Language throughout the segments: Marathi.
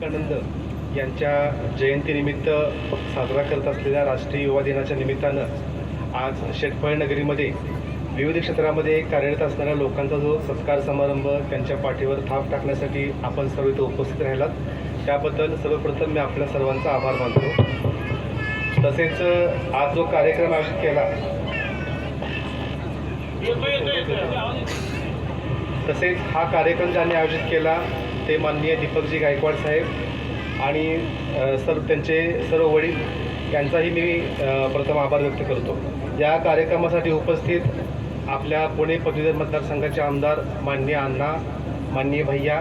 विवेकानंद यांच्या जयंतीनिमित्त साजरा करत असलेल्या राष्ट्रीय युवा दिनाच्या निमित्तानं आज शेटफळ नगरीमध्ये विविध क्षेत्रामध्ये कार्यरत असणाऱ्या लोकांचा जो सत्कार समारंभ त्यांच्या पाठीवर थाप टाकण्यासाठी आपण सर्व इथं उपस्थित राहिलात. त्याबद्दल सर्वप्रथम मी आपल्या सर्वांचा आभार मानतो. तसेच आज जो कार्यक्रम आयोजित केला तसेच हा कार्यक्रम ज्यांनी आयोजित केला ते माननीय दीपकजी गायकवाड साहेब आणि सर्व त्यांचे सर्व वडील यांचाही मी प्रथम आभार व्यक्त करतो. या कार्यक्रमासाठी उपस्थित आपल्या पुणे पदवीधर मतदारसंघाचे आमदार माननीय अण्णा माननीय भैया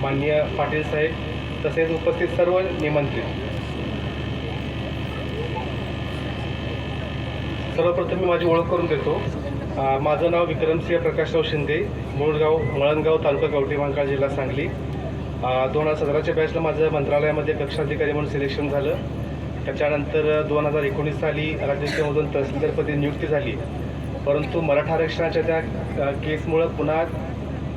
माननीय पाटील साहेब तसेच उपस्थित सर्व निमंत्रित. सर्वप्रथम मी माझी ओळख करून देतो. माझं नाव विक्रमसिंह प्रकाशराव शिंदे मुळगाव मळणगाव तालुका गवटी मांकाळ जिल्हा सांगली. दोन हजार सतराच्या बॅचला माझं मंत्रालयामध्ये कक्षाधिकारी म्हणून सिलेक्शन झालं. त्याच्यानंतर दोन हजार एकोणीस साली राज्यसेवेमधून तहसीलदारपदी नियुक्ती झाली. परंतु मराठा आरक्षणाच्या त्या केसमुळं पुन्हा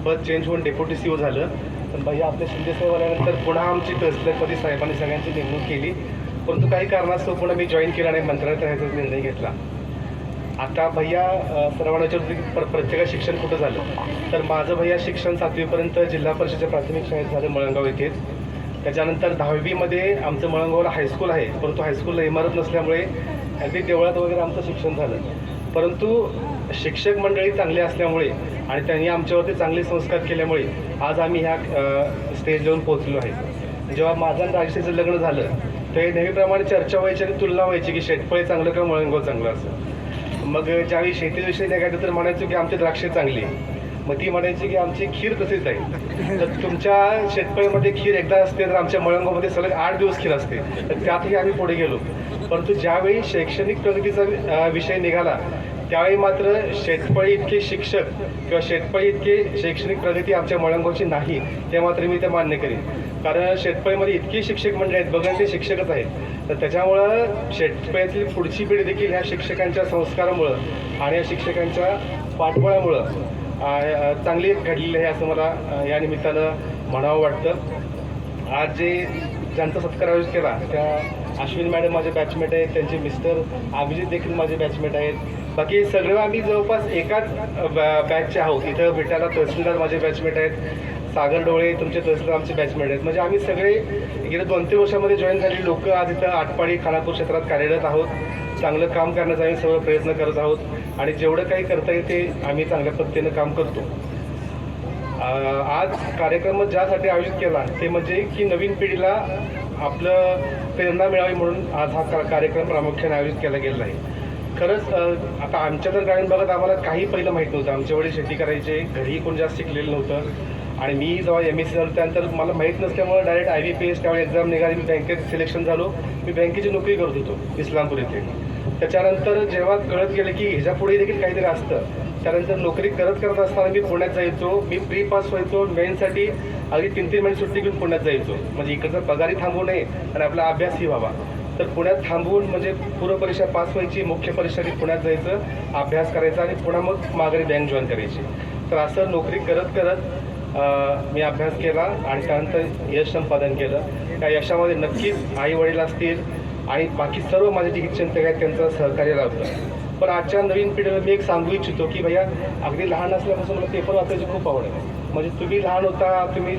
पद चेंज होऊन डेप्युटी सी ओ झालं. पण भैया आपल्या शिंदे साहेब आल्यानंतर पुन्हा आमची तहसीलदारपदी साहेबांनी सगळ्यांची नेमणूक केली. परंतु काही कारणास्तव पुन्हा मी जॉईन केला नाही मंत्रालयात राहायचा निर्णय घेतला. आता भैया अ, सर्वांना विचारतो की शिक्षण कुठं झालं? तर माझं भैया शिक्षण सातवीपर्यंत जिल्हा परिषदेच्या प्राथमिक शाळेत झालं मळंगाव येथेच. त्याच्यानंतर दहावीमध्ये आमचं मळंगावर हायस्कूल आहे परंतु हायस्कूलला इमारत नसल्यामुळे अगदी देवळात वगैरे आमचं शिक्षण झालं. परंतु शिक्षक मंडळी चांगली असल्यामुळे आणि त्यांनी आमच्यावरती चांगले संस्कार केल्यामुळे आज आम्ही ह्या स्टेज जाऊन पोहोचलो आहे. जेव्हा माझं आणि लग्न झालं ते नेहमीप्रमाणे चर्चा व्हायची आणि तुलना व्हायची की शेतफळे चांगलं का मळंगाव चांगलं असं. मग ज्यावेळी शेतीविषयी निघायचं तर म्हणायचो की आमचे द्राक्षे चांगली मग ती म्हणायची की आमची खीर तशीच आहे. तर तुमच्या शेतकऱ्यामध्ये खीर एकदा असते तर आमच्या मळंगामध्ये सलग आठ दिवस खीर असते. तर त्यातही आम्ही पुढे गेलो. परंतु ज्यावेळी शैक्षणिक प्रगतीचा विषय निघाला त्यावेळी मात्र शेतपळी इतके शिक्षक किंवा शेतपळी इतके शैक्षणिक प्रगती आमच्या मळंगोची नाही ते मात्र मी ते मान्य करीन. कारण शेतपळीमध्ये इतकी शिक्षक मंडळी आहेत बघा ते शिक्षकच आहेत. तर त्याच्यामुळं शेतपळीतील पुढची पिढी देखील ह्या शिक्षकांच्या संस्कारामुळं आणि या शिक्षकांच्या पाठबळामुळं चांगली घडलेली आहे असं मला या निमित्तानं म्हणावं वाटतं. आज जे ज्यांचा सत्कार आयोजित केला त्या अश्विन मॅडम माझे बॅचमेट आहेत त्यांचे मिस्टर अभिजित देखील माझे बॅचमेट आहेत. बाकी सगळं आम्ही जवळपास एकाच बॅ- बॅचचे आहोत. इथं भेटायला तहसीलदार माझे बॅचमेट आहेत. सागर डोळे तुमचे तहसीलदार आमचे बॅचमेट आहेत. म्हणजे आम्ही सगळे गेल्या दोन तीन वर्षामध्ये जॉईन झालेली लोक आज इथं आटपाडी खानापूर क्षेत्रात कार्यरत आहोत. चांगलं काम करण्याचा आम्ही सर्व प्रयत्न करत आहोत. आणि जेवढं काही करता येईल ते आम्ही चांगल्या पद्धतीनं काम करतो. आज कार्यक्रम ज्यासाठी आयोजित केला ते म्हणजे की नवीन पिढीला आपलं प्रेरणा मिळावी म्हणून आज हा का- कार्यक्रम प्रामुख्याने आयोजित केला गेला आहे. खरंच आता आमच्या तर ग्रामीण भागात आम्हाला काही पहिलं माहीत नव्हतं. आमचे वडील शेती करायचे घरी कोण जास्त शिकलेलं नव्हतं. आणि मी जेव्हा एम एस सी झालो त्यानंतर मला माहीत नसल्यामुळे direct I B P S त्यावेळी एक्झाम निघाली. मी बँकेत सिलेक्शन झालो. मी बँकेची नोकरी करत होतो इस्लामपूर इथे त्याच्यानंतर जेव्हा कळत गेलं की ह्याच्या पुढे देखील काहीतरी असतं त्यानंतर नोकरी करत करत असताना मी पुण्यात जायचो. मी प्री पास व्हायचो मेनसाठी अगदी तीन तीन महिने सुट्टी घेऊन पुण्यात जायचो. म्हणजे इकडचा पगारही थांबू नये आणि आपला अभ्यासही व्हावा. तर पुण्यात थांबवून म्हणजे पूर्व परीक्षा पास व्हायची मुख्य परीक्षा पुण्यात जायचं अभ्यास करायचा आणि पुन्हा मग माघारी बँक जॉईन करायची. तर असं नोकरी करत करत मी अभ्यास केला आणि त्यानंतर यश संपादन केलं. त्या यशामध्ये नक्कीच आई वडील असतील आणि बाकी सर्व माझे जे आहेत त्यांचं सहकार्य लाभलं. पण आजच्या नवीन पिढीला मी एक सांगू इच्छितो की भैया अगदी लहान असल्यापासून मला पेपर वाचायची खूप आवड आहे. म्हणजे तुम्ही लहान होता तुम्ही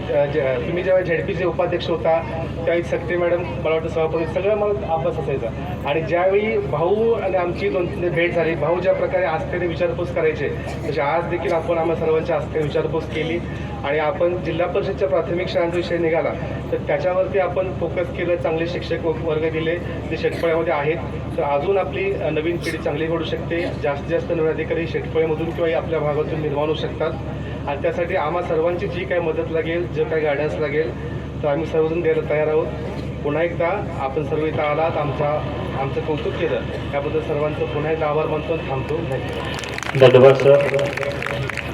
तुम्ही जेव्हा झेडपीचे उपाध्यक्ष होता त्यावेळी सक्ते मॅडम मला वाटतं सभापती सगळं मला अभ्यास असायचा. आणि ज्यावेळी भाऊ आणि आमची दोन भेट झाली भाऊ ज्या प्रकारे आस्थेने विचारपूस करायचे तसे आज देखील आपण आम्हा सर्वांच्या आस्थेने विचारपूस केली. आणि आपण जिल्हा परिषदच्या प्राथमिक शाळांचा विषय निघाला तर त्याच्यावरती आपण फोकस केलं चांगले शिक्षक वर्ग दिले जे शेतफळ्यामध्ये आहेत. तर अजून आपली नवीन पिढी चांगली घडू शकते. जास्तीत जास्त नवीन अधिकारी शेतफळ्यामधून किंवा आपल्या भागातून निर्माण होऊ शकतात. आणि त्यासाठी आम्हा सर्वांची जी काही मदत लागेल जे काही गायडन्स लागेल तर आम्ही सर्वजण द्यायला तयार आहोत. पुन्हा एकदा आपण सर्व इथं आलात आमचा आमचं कौतुक केलं. त्याबद्दल सर्वांचं पुन्हा एकदा आभार मानतो थांबतो. धन्यवाद. धन्यवाद सर.